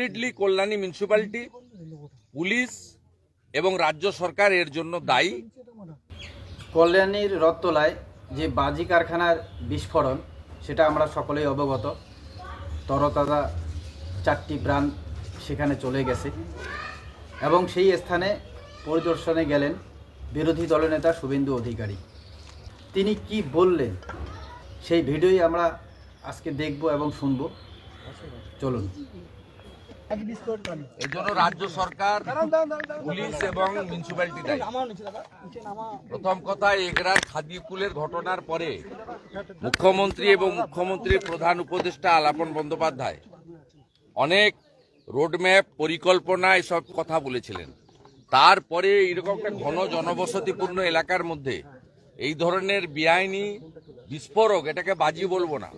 Completely Kalyani municipality police এবং রাজ্য সরকার এর জন্য দায়ী। কল্যাণীর রত্তলায় যে বাজি কারখানার বিস্ফোরণ, সেটা আমরা সকলেই অবগত। তরতাজা চারটি ব্রাঞ্চ সেখানে চলে গেছে। এবং সেই স্থানে পরিদর্শনে গেলেন বিরোধী দলনেতা শুভেন্দু অধিকারী। তিনি কি বললেন, সেই ভিডিওই আমরা আজকে দেখব এবং শুনব। চলুন। জন্য রাজ্য সরকার, পুলিশ এবং মিউনিসিপ্যালিটি দায়ী। প্রথম কথা, এগরার ঘটনার পরে মুখ্যমন্ত্রী এবং মুখ্যমন্ত্রীর প্রধান উপদেষ্টা আলাপন বন্দ্যোপাধ্যায় অনেক রোডম্যাপ, পরিকল্পনা, এসব কথা বলেছিলেন। তারপরে এরকম একটা ঘন জনবসতিপূর্ণ এলাকার মধ্যে এই ধরনের বেআইনি, বিস্ফোরক, এটাকে বাজি বলব না,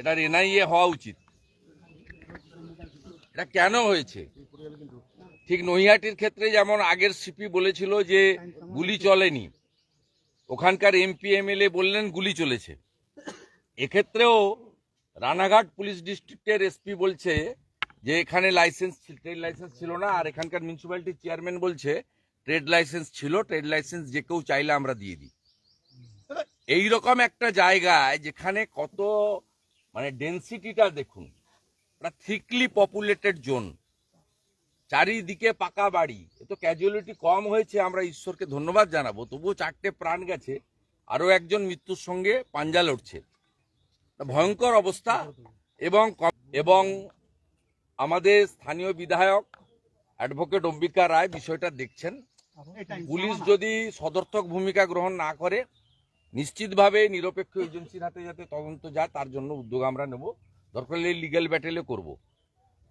এটার এনআইএ হওয়া উচিত। এটা কেন হয়েছে? ঠিক নৈহাটির ক্ষেত্রে যেমন আগের সিপি বলেছিল যে গুলি চলেনি, ওখানকার এমপি, এমএলএ বললেন গুলি চলেছে। এক্ষেত্রেও রানাঘাট পুলিশ ডিস্ট্রিক্টের এসপি বলছে যে এখানে লাইসেন্স, ট্রেড লাইসেন্স ছিল না, আর এখানকার মিউনিসিপ্যালিটির চেয়ারম্যান বলছে ট্রেড লাইসেন্স ছিল, ট্রেড লাইসেন্স যে কেউ চাইলে আমরা দিয়ে দিই। এইরকম একটা জায়গায় যেখানে কত মানে ডেন্সিটিটা দেখুন একটা থিকলি পপুলেটেড জোন চারিদিকে পাকা বাড়ি। এ তো ক্যাজুয়ালিটি কম হয়েছে, আমরা ঈশ্বরকে ধন্যবাদ জানাব। তবুও চারটে প্রাণ গেছে আরও একজন মৃত্যুর সঙ্গে পাঞ্জা লড়ছে। ভয়ঙ্কর অবস্থা এবং এবং আমাদের স্থানীয় বিধায়ক অ্যাডভোকেট অম্বিকা রায় বিষয়টা দেখছেন। পুলিশ যদি সদর্থক ভূমিকা গ্রহণ না করে, নিশ্চিতভাবে নিরপেক্ষ এজেন্সির হাতে যাতে তদন্ত যায়, তার জন্য উদ্যোগ আমরা নেব। দরকার হলে লিগ্যাল ব্যাটেলে করব।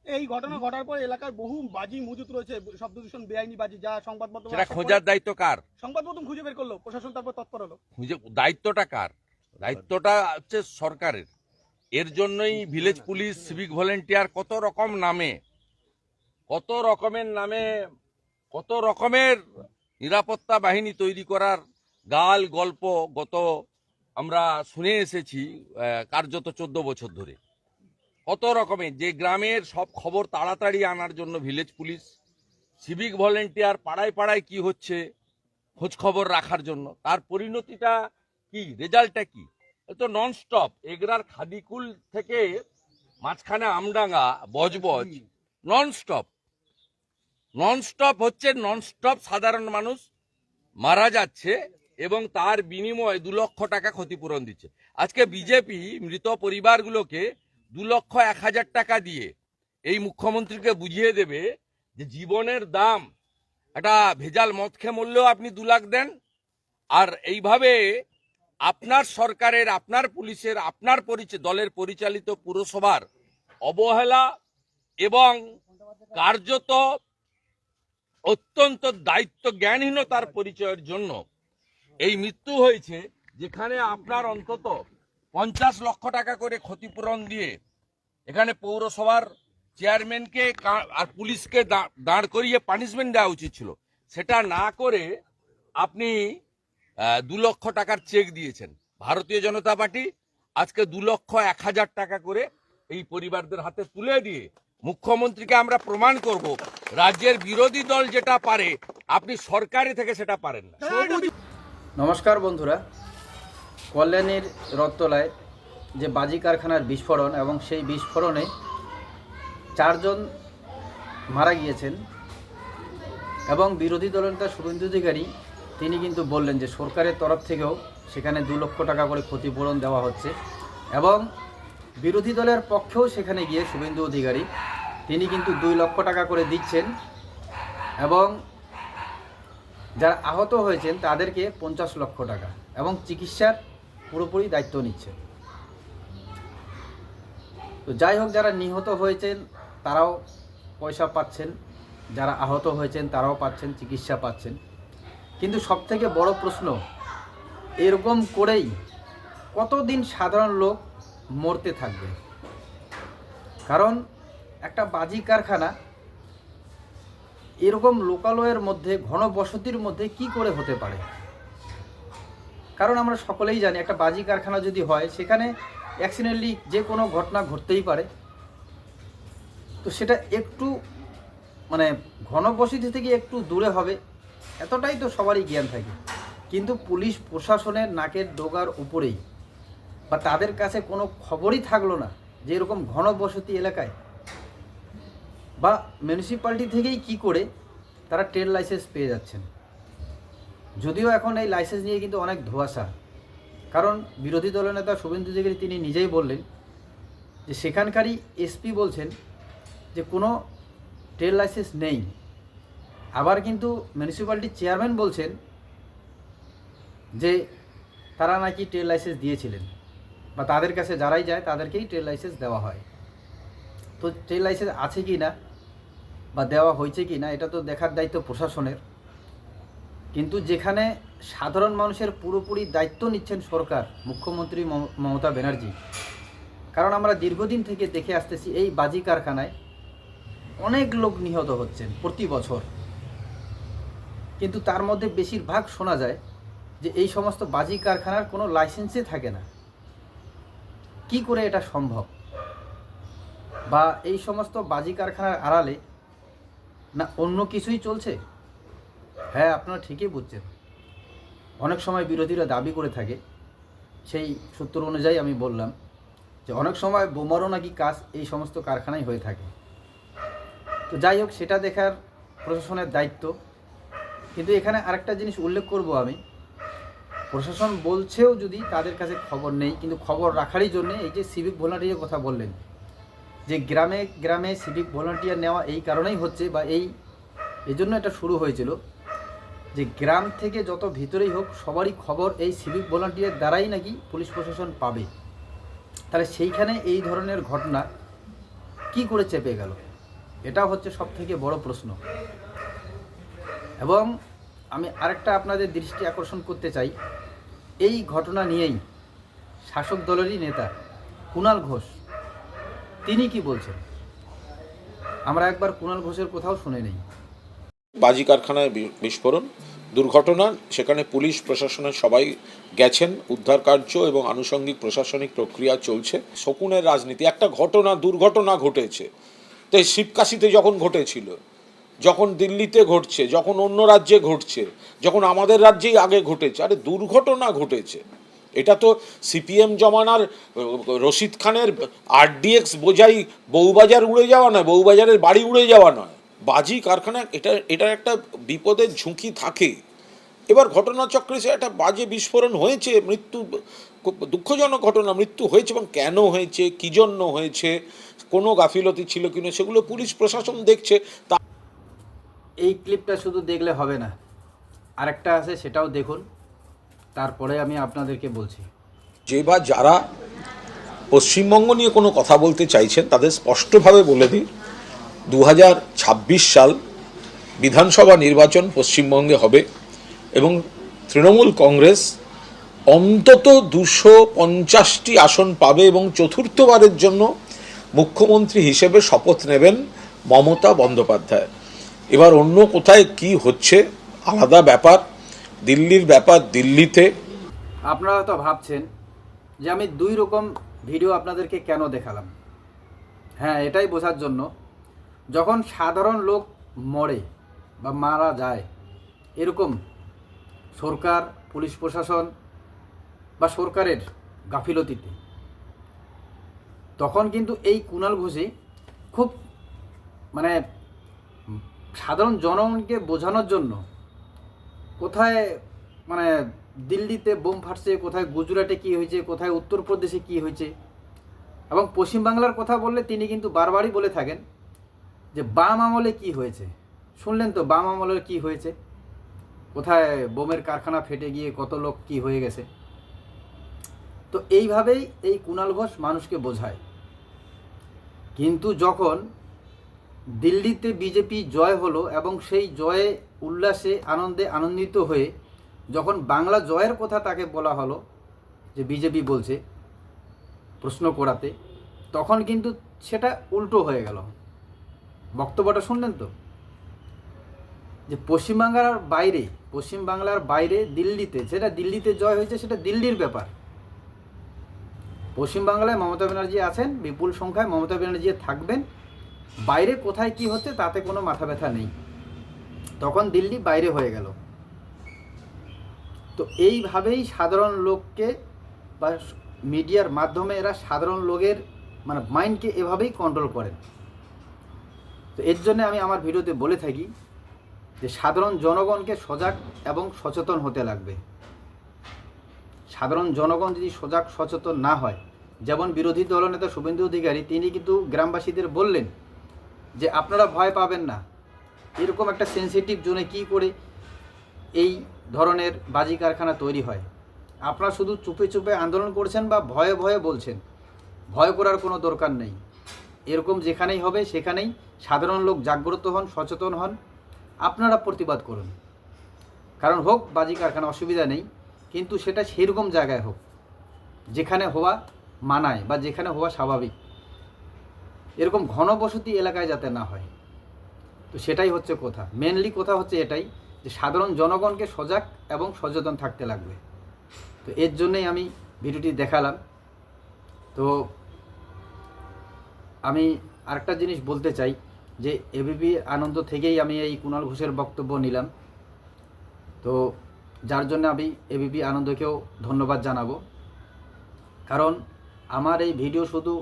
এই ঘটনা ঘটার পর এলাকার বহু বাজি মজুত রয়েছে শব্দ দূষণ বেআইনি বাজি যা সংবাদ মাধ্যমে সেটা খোঁজার দায়িত্ব কার? সংবাদ মাধ্যম খুঁজে বের করল প্রশাসন তারপর তৎপর হলো। খুঁজে দায়িত্বটা কার? দায়িত্বটা হচ্ছে সরকারের। এর জন্যই ভিলেজ পুলিশ সিভিক ভলেন্টিয়ার কত রকম নামে কত রকমের নামে কত রকমের নিরাপত্তা বাহিনী তৈরি করার গাল গল্প গত আমরা শুনে এসেছি কার্যত চোদ্দ বছর ধরে। কত রকমের যে গ্রামের সব খবর তাড়াতাড়ি আনার জন্য ভিলেজ পুলিশ, সিভিক ভলেন্টিয়ার পাড়ায় পাড়ায় কি হচ্ছে, খোঁজ খবর রাখার জন্য। তার পরিণতিটা কি? রেজাল্টটা কি? তো নন স্টপ এগরার খাদিকুল থেকে মাঝখানে Amdanga, Budge Budge non stop non stop হচ্ছে নন স্টপ সাধারণ মানুষ মারা যাচ্ছে এবং তার বিনিময়ে দু লক্ষ টাকা ক্ষতিপূরণ দিচ্ছে। আজকে বিজেপি মৃত পরিবারগুলোকে দু লক্ষ এক হাজার টাকা দিয়ে এই মুখ্যমন্ত্রীকে বুঝিয়ে দেবে যে জীবনের দাম একটা ভেজাল মদ খেয়ে মরলেও আপনি দু লাখ দেন। আর এইভাবে আপনার সরকারের, আপনার পুলিশের, আপনার পরিচয় দলের পরিচালিত পুরসভার অবহেলা এবং কার্যত অত্যন্ত দায়িত্ব জ্ঞানহীনতার পরিচয়ের জন্য এই মৃত্যু হয়েছে যেখানে আপনার অন্তত পঞ্চাশ লক্ষ টাকা করে ক্ষতিপূরণ দিয়ে এখানে পৌরসভার চেয়ারম্যানকে আর পুলিশকে দাঁড় করিয়ে পানিশমেন্ট দেওয়া উচিত ছিল। সেটা না করে আপনি দু লক্ষ টাকার চেক দিয়েছেন। ভারতীয় জনতা পার্টি আজকে দু লক্ষ এক হাজার টাকা করে এই পরিবারদের হাতে তুলে দিয়ে মুখ্যমন্ত্রীকে আমরা প্রমাণ করব। রাজ্যের বিরোধী দল যেটা পারে, আপনি সরকারি থেকে সেটা পারেন না। নমস্কার বন্ধুরা। কল্যাণীর রত্তলায় যে বাজি কারখানার বিস্ফোরণ এবং সেই বিস্ফোরণে চারজন মারা গিয়েছেন এবং বিরোধী দলনেতা শুভেন্দু অধিকারী, তিনি কিন্তু বললেন যে সরকারের তরফ থেকেও সেখানে দু লক্ষ টাকা করে ক্ষতিপূরণ দেওয়া হচ্ছে এবং বিরোধী দলের পক্ষেও সেখানে গিয়ে শুভেন্দু অধিকারী, তিনি কিন্তু দুই লক্ষ টাকা করে দিচ্ছেন এবং যারা আহত হয়েছেন তাদেরকে পঞ্চাশ লক্ষ টাকা এবং চিকিৎসার পুরোপুরি দায়িত্ব নিচ্ছে। তো যাই হোক, যারা নিহত হয়েছেন, তারাও পয়সা পাচ্ছেন। যারা আহত হয়েছেন, তারাও পাচ্ছেন, চিকিৎসা পাচ্ছেন। কিন্তু সবথেকে বড় প্রশ্ন, এরকম করেই কতদিন সাধারণ লোক মরতে থাকবে? কারণ একটা বাজি কারখানা, এরকম লোকালয়ের মধ্যে, ঘনবসতির মধ্যে কি করে হতে পারে? কারণ আমরা সকলেই জানি, একটা বাজি কারখানা যদি হয়, সেখানে অ্যাক্সিডেন্টলি যে কোনো ঘটনা ঘটতেই পারে। তো সেটা একটু মানে ঘনবসতি থেকে একটু দূরে হবে, এতটাই তো সবারই জ্ঞান থাকে। কিন্তু পুলিশ প্রশাসনের নাকের ডোগার উপরেই, বা তাদের কাছে কোনো খবরই থাকল না যে এরকম ঘনবসতি এলাকায়। বা মিউনিসিপ্যালিটি থেকেই কি করে তারা ট্রেড লাইসেন্স পেয়ে যাচ্ছেন। যদিও এখন এই লাইসেন্স নিয়ে কিন্তু অনেক ধোঁয়াশা। কারণ বিরোধী দলের নেতা শুভেন্দু অধিকারী তিনি নিজেই বললেন যে সেখানকারই এসপি বলছেন যে কোনো ট্রেড লাইসেন্স নেই। আবার কিন্তু মিউনিসিপ্যালিটির চেয়ারম্যান বলছেন যে তারা নাকি ট্রেড লাইসেন্স দিয়েছিলেন বা তাদের কাছে যারাই যায় তাদেরকেই ট্রেড লাইসেন্স দেওয়া হয়। তো ট্রেড লাইসেন্স আছে কি না বা দেওয়া হয়েছে কি না এটা তো দেখার দায়িত্ব প্রশাসনের। কিন্তু যেখানে সাধারণ মানুষের পুরোপুরি দায়িত্ব নিচ্ছেন সরকার, মুখ্যমন্ত্রী মম- মমতা ব্যানার্জি। কারণ আমরা দীর্ঘদিন থেকে দেখে আসতেছি, এই বাজি কারখানায় অনেক লোক নিহত হচ্ছেন প্রতি বছর। কিন্তু তার মধ্যে বেশিরভাগ শোনা যায় যে এই সমস্ত বাজি কারখানার কোনো লাইসেন্সই থাকে না। কি করে এটা সম্ভব? বা এই সমস্ত বাজি কারখানার আড়ালে না অন্য কিছুই চলছে? হ্যাঁ আপনারা ঠিকই বুঝছেন। অনেক সময় বিরোধীরা দাবি করে থাকে, সেই সূত্র অনুযায়ী আমি বললাম যে অনেক সময় বোমারও নাকি কাজ এই সমস্ত কারখানায় হয়ে থাকে। তো যাই হোক, সেটা দেখার প্রশাসনের দায়িত্ব। কিন্তু এখানে আরেকটা জিনিস উল্লেখ করব আমি। প্রশাসন বলছেও যদি তাদের কাছে খবর নেই, কিন্তু খবর রাখারই জন্য এই যে সিভিক ভলান্টিয়ারের কথা বললেন, যে গ্রামে গ্রামে সিভিক ভলান্টিয়ার নেওয়া এই কারণেই হচ্ছে বা এই, এজন্য এটা শুরু হয়েছিল। যে গ্রাম থেকে যত ভিতরেই হোক, সবারই খবর এই সিভিক ভলান্টিয়ার দ্বারাই নাকি পুলিশ প্রশাসন পাবে। তাহলে সেইখানে এই ধরনের ঘটনা কি করে চেপে গেল? এটা হচ্ছে সব থেকে বড় প্রশ্ন। এবং আমি আরেকটা আপনাদের দৃষ্টি আকর্ষণ করতে চাই। এই ঘটনা নিয়েই শাসক দলেরই নেতা কুণাল ঘোষ, তিনি কি বলছেন? আমরা একবার কুণাল ঘোষের কোথাও শুনে নেই। বাজি কারখানায় বিস্ফোরণ, দুর্ঘটনা, সেখানে পুলিশ, প্রশাসনের সবাই গেছেন, উদ্ধার কার্য এবং আনুষঙ্গিক প্রশাসনিক প্রক্রিয়া চলছে। শকুনের রাজনীতি, একটা ঘটনা, দুর্ঘটনা ঘটেছে। তো শিবকাশিতে যখন ঘটেছিল, যখন দিল্লিতে ঘটছে, যখন অন্য রাজ্যে ঘটছে, যখন আমাদের রাজ্যেই আগে ঘটেছে, আরে দুর্ঘটনা ঘটেছে। এটা তো সিপিএম জমানার রশিদ খানের আরডিএক্স বোঝাই বউবাজার উড়ে যাওয়া নয়, বউবাজারের বাড়ি উড়ে যাওয়া নয়। বাজি কারখানা এটা এটার একটা বিপদের ঝুঁকি থাকে। এবার ঘটনাচক্রে সে একটা বাজে বিস্ফোরণ হয়েছে মৃত্যু দুঃখজনক ঘটনা মৃত্যু হয়েছে এবং কেন হয়েছে কী জন্য হয়েছে কোনো গাফিলতি ছিল কিনা সেগুলো পুলিশ প্রশাসন দেখছে তা এই ক্লিপটা শুধু দেখলে হবে না আরেকটা আছে সেটাও দেখুন তারপরে আমি আপনাদেরকে বলছি। যে বা যারা পশ্চিমবঙ্গ নিয়ে কোনো কথা বলতে চাইছেন তাদের স্পষ্টভাবে বলে দিই দু হাজার ছাব্বিশ সাল বিধানসভা নির্বাচন পশ্চিমবঙ্গে হবে এবং তৃণমূল কংগ্রেস অন্তত দুশো পঞ্চাশটি আসন পাবে এবং চতুর্থবারের জন্য মুখ্যমন্ত্রী হিসেবে শপথ নেবেন মমতা বন্দ্যোপাধ্যায়। এবার অন্য কোথায় কি হচ্ছে? আলাদা ব্যাপার। দিল্লির ব্যাপার দিল্লিতে। আপনারা তো ভাবছেন যে আমি দুই রকম ভিডিও আপনাদেরকে কেন দেখালাম? হ্যাঁ এটাই বোঝার জন্য যখন সাধারণ লোক মরে বা মারা যায়, এরকম সরকার, পুলিশ প্রশাসন বা সরকারের গাফিলতিতে, তখন কিন্তু এই কুণাল ঘোষে খুব মানে সাধারণ জনগণকে বোঝানোর জন্য কোথায় মানে দিল্লিতে বোম ফাটছে, কোথায় গুজরাটে কি হয়েছে, কোথায় উত্তরপ্রদেশে কি হয়েছে এবং পশ্চিমবাংলার কথা বললে তিনি কিন্তু বারবারই বলে থাকেন যে বাম আমলে কি হয়েছে? শুনলেন তো, বাম আমলের কি হয়েছে? কোথায় বোমের কারখানা ফেটে গিয়ে কত লোক কি হয়ে গেছে? তো এইভাবেই এই কুণাল ঘোষ মানুষকে বোঝায়। কিন্তু যখন দিল্লিতে বিজেপি জয় হলো এবং সেই জয়ে উল্লাসে, আনন্দে আনন্দিত হয়ে যখন বাংলা জয়ের কথা তাকে বলা হলো, যে বিজেপি বলছে প্রশ্ন করাতে, তখন কিন্তু সেটা উল্টো হয়ে গেল। বক্তব্যটা শুনলেন তো? যে পশ্চিমবাংলার বাইরে পশ্চিমবাংলার বাইরে দিল্লিতে, যেটা দিল্লিতে জয় হয়েছে সেটা দিল্লির ব্যাপার। পশ্চিমবাংলায় মমতা ব্যানার্জি আছেন, বিপুল সংখ্যায় মমতা ব্যানার্জি থাকবেন। বাইরে কোথায় কি হচ্ছে তাতে কোনো মাথা ব্যথা নেই। তখন দিল্লি বাইরে হয়ে গেল। তো এইভাবেই সাধারণ লোককে বা মিডিয়ার মাধ্যমে এরা সাধারণ লোকের মানে মাইন্ডকে এভাবেই কন্ট্রোল করেন। তো এর জন্য আমি আমার ভিডিওতে বলে থাকি যে সাধারণ জনগণকে সজাগ এবং সচেতন হতে লাগবে। সাধারণ জনগণ যদি সজাগ, সচেতন না হয়, যেমন বিরোধী দলনেতা শুভেন্দু অধিকারী, তিনি কিন্তু গ্রামবাসীদের বললেন যে আপনারা ভয় পাবেন না। এরকম একটা সেন্সিটিভ জোনে কি করে এই ধরনের বাজি কারখানা তৈরি হয়? আপনারা শুধু চুপে চুপে আন্দোলন করছেন বা ভয়ে ভয়ে বলছেন। ভয় করার কোনো দরকার নেই। এরকম যেখানেই হবে সেখানেই সাধারণ লোক জাগ্রত হন, সচেতন হন, আপনারা প্রতিবাদ করুন। কারণ হোক, বাজি কারখানা অসুবিধা নেই, কিন্তু সেটা সেরকম জায়গায় হোক, যেখানে হওয়া মানায় বা যেখানে হওয়া স্বাভাবিক। এরকম ঘনবসতি এলাকায় যাতে না হয়। তো সেটাই হচ্ছে কথা। মেনলি কথা হচ্ছে এটাই যে সাধারণ জনগণকে সজাগ এবং সচেতন থাকতে লাগবে। তো এর জন্যই আমি ভিডিওটি দেখালাম। তো আমি আরেকটা জিনিস বলতে চাই। যে এবিপি আনন্দ থেকেই আমি এই কুণাল ঘোষের বক্তব্য নিলাম। তো যার জন্য আমি এবিপি আনন্দকেও ধন্যবাদ জানাব। কারণ আমার এই ভিডিও শুধু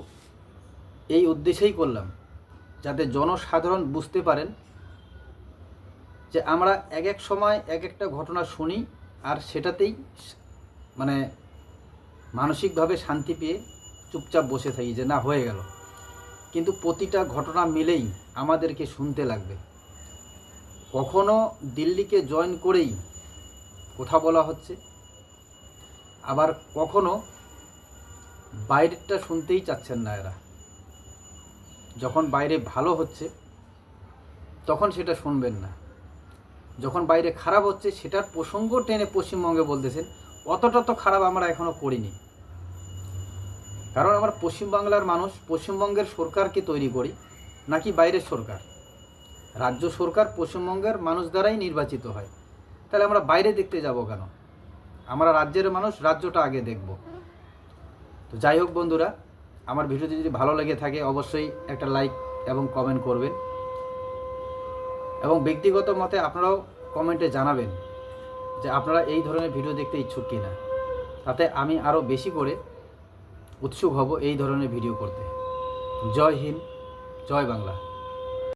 এই উদ্দেশ্যেই করলাম, যাতে জনসাধারণ বুঝতে পারেন যে আমরা এক এক সময় এক একটা ঘটনা শুনি আর সেটাতেই মানে মানসিকভাবে শান্তি পেয়ে চুপচাপ বসে থাকি যে না, হয়ে গেল। কিন্তু প্রতিটা ঘটনা মিলেই আমাদেরকে শুনতে লাগবে। কখনো দিল্লিকে জয়েন করেই কথা বলা হচ্ছে, আবার কখনো বাইরেরটা শুনতেই চাচ্ছেন না এরা। যখন বাইরে ভালো হচ্ছে, তখন সেটা শুনবেন না। যখন বাইরে খারাপ হচ্ছে, সেটার প্রসঙ্গ টেনে পশ্চিমবঙ্গে বলতেছেন, অতটা তো খারাপ আমরা এখনও করিনি। কারণ আমরা পশ্চিমবাংলার মানুষ, পশ্চিমবঙ্গের সরকারকে তৈরি করি নাকি বাইরের সরকার? রাজ্য সরকার পশ্চিমবঙ্গের মানুষ দ্বারাই নির্বাচিত হয়। তাহলে আমরা বাইরে দেখতে যাব কেন? আমরা রাজ্যের মানুষ, রাজ্যটা আগে দেখব। তো যাই হোক বন্ধুরা, আমার ভিডিওটি যদি ভালো লেগে থাকে, অবশ্যই একটা লাইক এবং কমেন্ট করবেন। এবং ব্যক্তিগত মতে আপনারাও কমেন্টে জানাবেন যে আপনারা এই ধরনের ভিডিও দেখতে ইচ্ছুক কিনা। তাতে আমি আরও বেশি করে উৎসুক হব এই ধরনের ভিডিও করতে। জয় হিন্দ। জয় বাংলা।